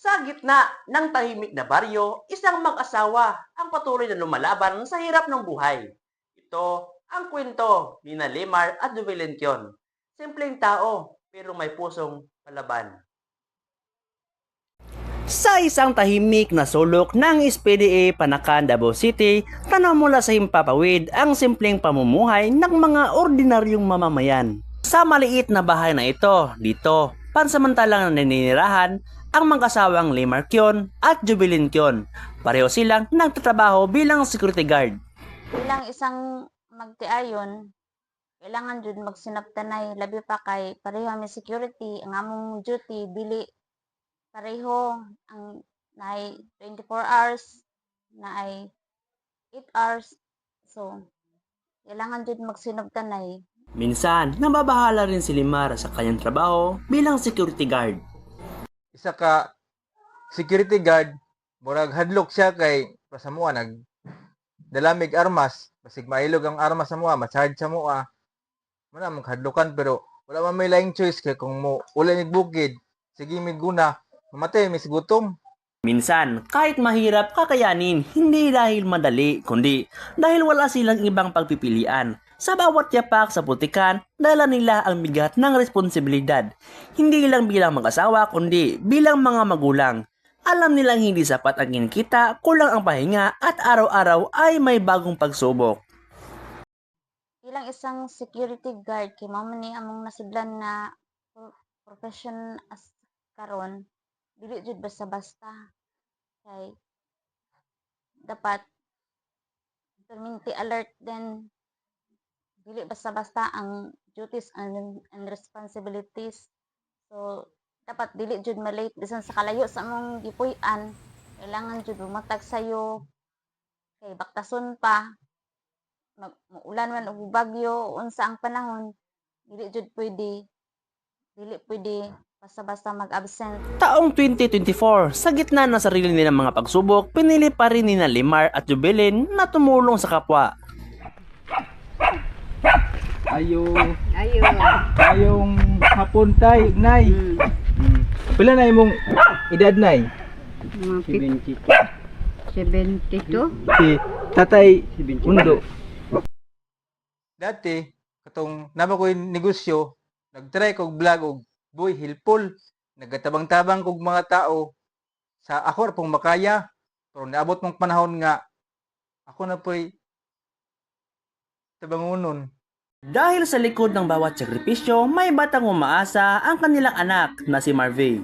Sa gitna ng tahimik na baryo, isang mag-asawa ang patuloy na lumalaban sa hirap ng buhay. Ito ang kwento ni na Limar at Jubilentyon. Simpleng tao, pero may pusong palaban. Sa isang tahimik na sulok ng SPDA Panakan, Davao City, tanaw mula sa himpapawid ang simpleng pamumuhay ng mga ordinaryong mamamayan. Sa maliit na bahay na ito, dito, pansamantalang naninirahan ang mag-asawang Limar Kyon at Jubilin Kyon. Pareho silang nagtatrabaho bilang security guard. bilang isang magtiayon kailangan jud magsinabtanay labi pa kay pareho mi security ang among duty dili pareho ang naay 24 hours naay 8 hours so kailangan jud magsinabtanay Minsan, nababahala rin si Limar sa kanyang trabaho bilang security guard. Isa ka security guard murag hadlok siya kay sa mua nag dalamig armas basig mailog ang armas sa mua ma-charge sa mua mana maghadlokan pero wala man may laing choice kay kung mo ula ni bukid sige miguna mamatay mis gutom Minsan, kahit mahirap kakayanin, hindi dahil madali, kundi dahil wala silang ibang pagpipilian. Sa bawat yapak sa putikan, dala nila ang bigat ng responsibilidad. Hindi lang bilang mag-asawa, kundi bilang mga magulang. Alam nilang hindi sapat ang kinikita, kulang ang pahinga, at araw-araw ay may bagong pagsubok. bilang isang security guard kay mao man ni among nasudlan na pro- profession as karon dili jud basta-basta kay dapat permanently alert din dili basta-basta ang duties and, and responsibilities. So dapat dili jud malate bisan sa kalayo sa among gipuy-an. Kailangan jud bumatag sayo. Kay baktason pa. Mag muulan man og bagyo unsa ang panahon dili jud pwede. Dili pwede basta-basta mag-absent. Taong 2024, sa gitna ng sarili nilang mga pagsubok, pinili pa rin ni Limar at Jubilin na tumulong sa kapwa. Ayo Ayo. ayong hapon tay nay. Hmm. pila na imong edad nay Mga 72. si tatay undo dati katong nama ko negosyo nagtry kog vlog og boy hilpol nagatabang-tabang kog mga tao sa ako ra pong makaya pero naabot mong panahon nga ako na po'y tabangunon Dahil sa likod ng bawat sakripisyo, may batang umaasa ang kanilang anak na si Marvey.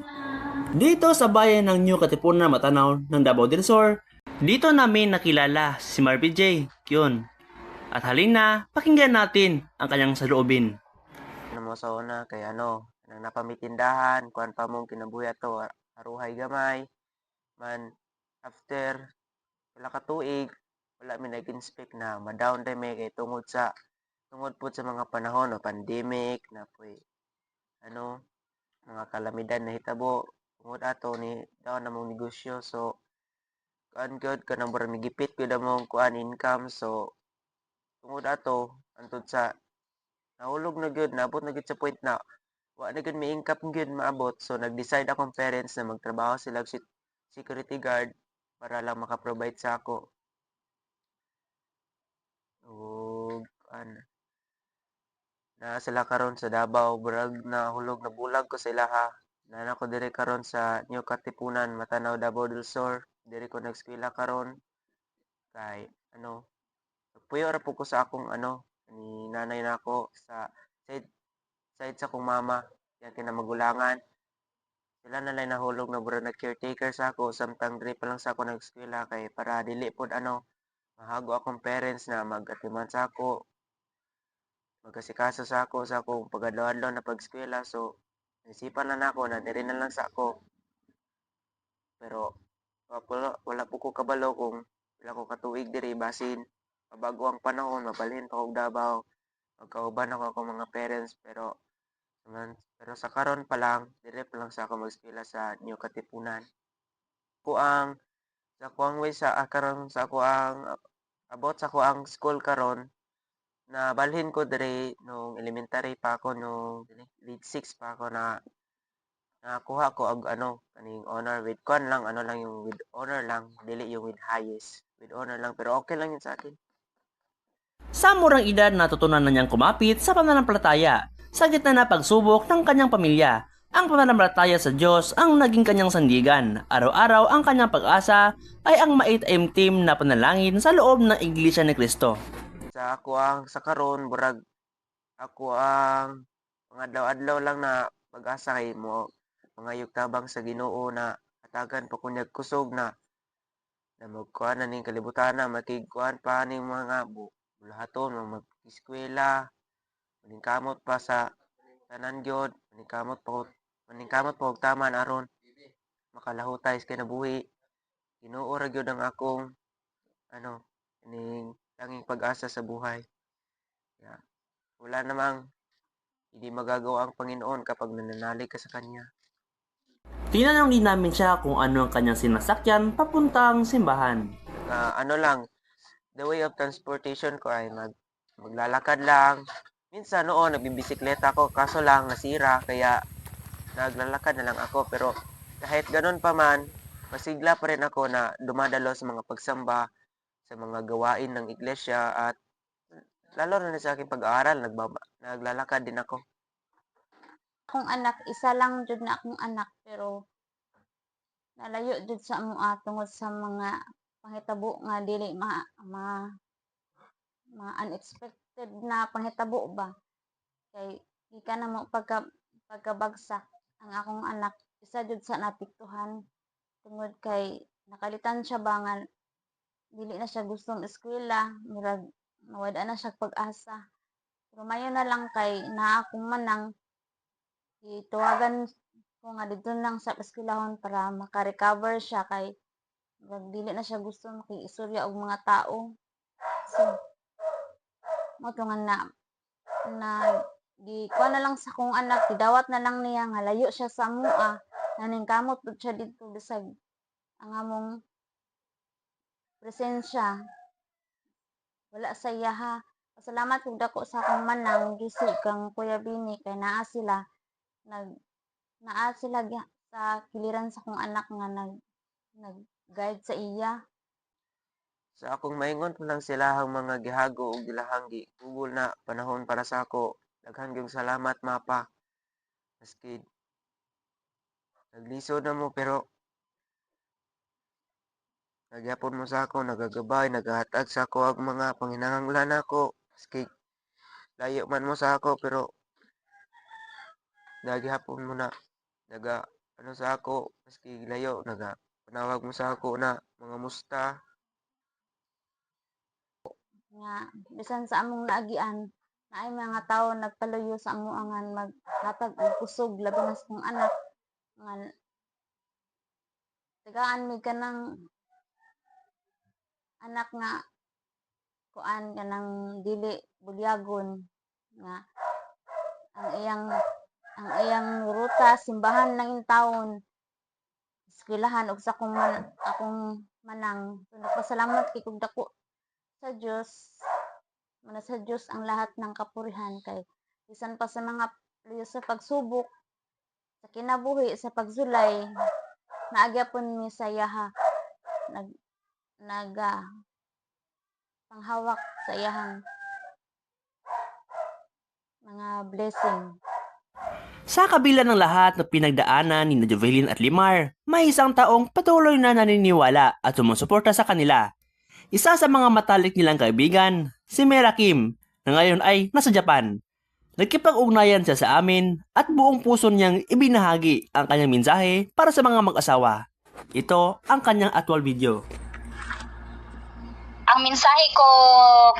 Dito sa bayan ng New Katipunan, Matanaw ng Davao del Sur, dito namin nakilala si Marvey J. Yun. At halina, pakinggan natin ang kanyang saloobin. ano mo sa una kay ano nang napamitindahan kuan pa mong kinabuhi ato aruhay gamay man after wala ka tuig wala mi nag-inspect na ma-down day may kay tungod sa tungod po sa mga panahon o pandemic na po'y ano mga kalamidad na hitabo tungod ato ni down na mong negosyo. So kuan gyud kanang murag migipit gyud among kuan income. So tungod ato antud sa nahulog na gyud naabot na gyud sa point na wa na gyud may income gyud maabot. So nag-decide akong parents na magtrabaho sila sit- security guard para lang maka-provide sa ako. Ug an na sila karon sa Davao burag na hulog na bulag ko sa ilaha na ko dire karon sa New Katipunan Matanaw Davao del Sur. Dire ko nag-eskwela karon. Kay ano puyo ra po ko sa akong ano ni nanay na ako sa side side sa akong mama. Yan kinamagulangan sila na lang nahulog na bura na caretaker sa ako. Samtang diri pa lang sa ako nag-eskwela kay para dili pod ano mahago akong parents na magatiman sa ako magkasikaso sa ako sa akong pagadlaw-adlaw na pag-eskwela. So naisipan na nako na diri na lang sa ako. Pero wala, wala po ko kabalo kung wala ko katuig diri. Basin mabago ang panahon, mabalhin pa kog Davao, magkauban ako akong mga parents, pero naman, pero sa karon pa lang, dire pa lang sa ako mag-eskwela sa New Katipunan. Ko ang sa kuang way sa ah, karon sa ako ang about sa ko ang school karon na balhin ko dire nung elementary pa ako nung grade 6 pa ako na nakakuha ko og ano kaning honor with kon lang ano lang yung with honor lang dili yung with highest with honor lang pero okay lang yun sa akin Sa murang edad natutunan na niyang kumapit sa pananampalataya sa gitna na pagsubok ng kanyang pamilya. Ang pananampalataya sa Diyos ang naging kanyang sandigan. Araw-araw ang kanyang pag-asa ay ang mait-aim team na panalangin sa loob ng Iglesia ni Cristo. Sa ako ang sa karon burag ako ang mga adlaw-adlaw lang na pag-asa kay mo. Mga yugtabang sa Ginoo na atagan pa kunyag kusog na na magkuhan na ning kalibutan na makigkuhan pa ning mga bu bulahaton mga mag-eskwela maningkamot pa sa tanan gyud maningkamot pa maningkamot pa og tama na aron makalahutay sa kinabuhi. Ginoo ra gyud ang akong ano ning tanging pag-asa sa buhay. Yeah. Wala namang hindi magagawa ang Panginoon kapag nananalig ka sa Kanya. Tinanong din namin siya kung ano ang kanyang sinasakyan papuntang simbahan. Na ano lang, the way of transportation ko ay mag maglalakad lang. Minsan noon nagbibisikleta ako kaso lang nasira kaya naglalakad na lang ako pero kahit ganun pa man masigla pa rin ako na dumadalo sa mga pagsamba sa mga gawain ng iglesia at lalo na sa aking pag-aaral nagbaba, naglalakad din ako. akong anak isa lang jud na akong anak pero nalayo jud sa amoa tungod sa mga panghitabo nga dili ma, ma, ma unexpected na panghitabo ba kay di ka na mo pagka pagkabagsak ang akong anak isa jud sa napiktuhan tungod kay nakalitan siya ba nga dili na siya gustong eskwela. Murag nawada na siya pag-asa. Pero mayo na lang kay naa akong manang ituwagan ko nga dito lang sa eskwelahon para maka-recover siya kay murag dili na siya gusto makiistorya og mga tao. So mo nga na na di kuha na lang sa kong anak gidawat na lang niya nga layo siya sa mua. Naning kamot pud siya dito bisag ang among presensya. Wala sa iya ha. Pasalamat kog dako sa akong manang gisig kang Kuya Bini kay naa sila. Nag naa sila sa kiliran sa kong anak nga nag nag guide sa iya. Sa akong maingon pa lang sila ang mga gihago ug gilahang gigugol na panahon para sa ako. Daghang gyud salamat mapa. Maski naglisod na mo pero nagyapon mo sa ako, nagagabay, naghahatag sa ako ang mga panginahanglan ako. Maski layo man mo sa ako pero nagyapon mo na naga ano sa ako maski layo naga panawag mo sa ako na mga musta nga bisan sa among naagian naay mga tao nagpaluyo sa amo angan maghatag og kusog labi na sa kong anak nga tagaan mi kanang anak nga kuan kanang dili bulyagon nga ang iyang ang iyang ruta simbahan lang in taon eskwelahan og sa akong man, akong manang. So, nagpasalamat kay kog dako sa Diyos. Muna sa Diyos ang lahat ng kapurihan kay bisan pa sa mga luyo sa pagsubok sa kinabuhi sa pagsulay naagyapon mi sa yaha. Nag naga panghawak sa iyahang mga blessing Sa kabila ng lahat na pinagdaanan ni Jovelyn at Limar, may isang taong patuloy na naniniwala at sumusuporta sa kanila. Isa sa mga matalik nilang kaibigan, si Mera Kim, na ngayon ay nasa Japan. Nagkipag-ugnayan siya sa amin at buong puso niyang ibinahagi ang kanyang mensahe para sa mga mag-asawa. Ito ang kanyang actual video. Ang mensahe ko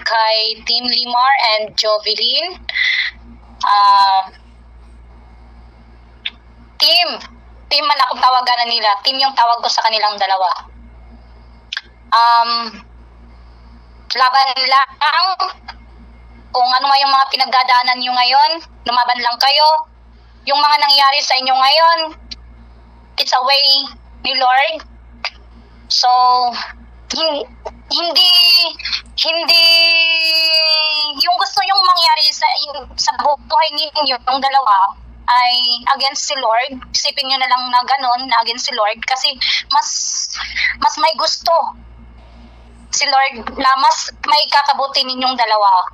kay Team Limar and Jovelyn, ah, team, team man akong tawagan nila, team yung tawag ko sa kanilang dalawa. Um, laban lang, kung ano man yung mga pinagdadaanan nyo ngayon, lumaban lang kayo. Yung mga nangyari sa inyo ngayon, it's a way ni Lord. So, hindi hindi yung gusto yung mangyari sa sa buhay ninyo yung dalawa ay against si Lord. Isipin nyo na lang na ganun, na against si Lord. Kasi mas, mas may gusto si Lord na mas may kakabuti ninyong dalawa.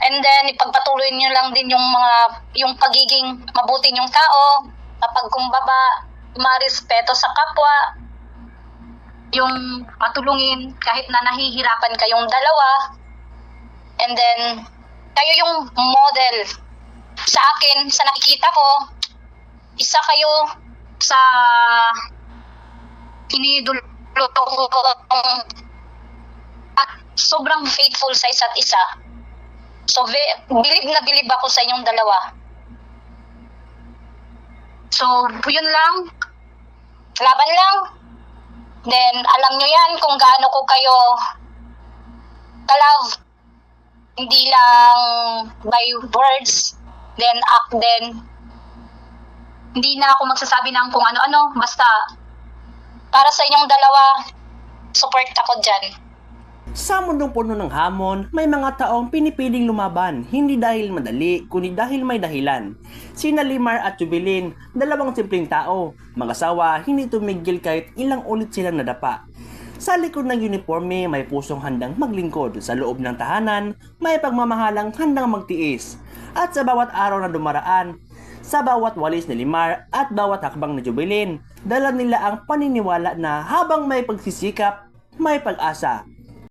And then, ipagpatuloy niyo lang din yung mga, yung pagiging mabuti niyong tao, kapag kumbaba, marespeto sa kapwa, yung matulungin kahit na nahihirapan kayong dalawa. And then, kayo yung model sa akin, sa nakikita ko, isa kayo sa inidolo ko at sobrang faithful sa isa't isa. So, ve- bilib na bilib ako sa inyong dalawa. So, yun lang. Laban lang. Then, alam nyo yan kung gaano ko kayo ka-love. Hindi lang by words, then act then. Hindi na ako magsasabi ng kung ano-ano. Basta, para sa inyong dalawa, support ako dyan. Sa mundong puno ng hamon, may mga taong pinipiling lumaban, hindi dahil madali, kundi dahil may dahilan. Sina Limar at Jubilin, dalawang simpleng tao, mag-asawa, hindi tumigil kahit ilang ulit silang nadapa. Sa likod ng uniforme, may pusong handang maglingkod. Sa loob ng tahanan, may pagmamahalang handang magtiis. At sa bawat araw na dumaraan, sa bawat walis ni Limar at bawat hakbang ni Jubilin, dala nila ang paniniwala na habang may pagsisikap, may pag-asa.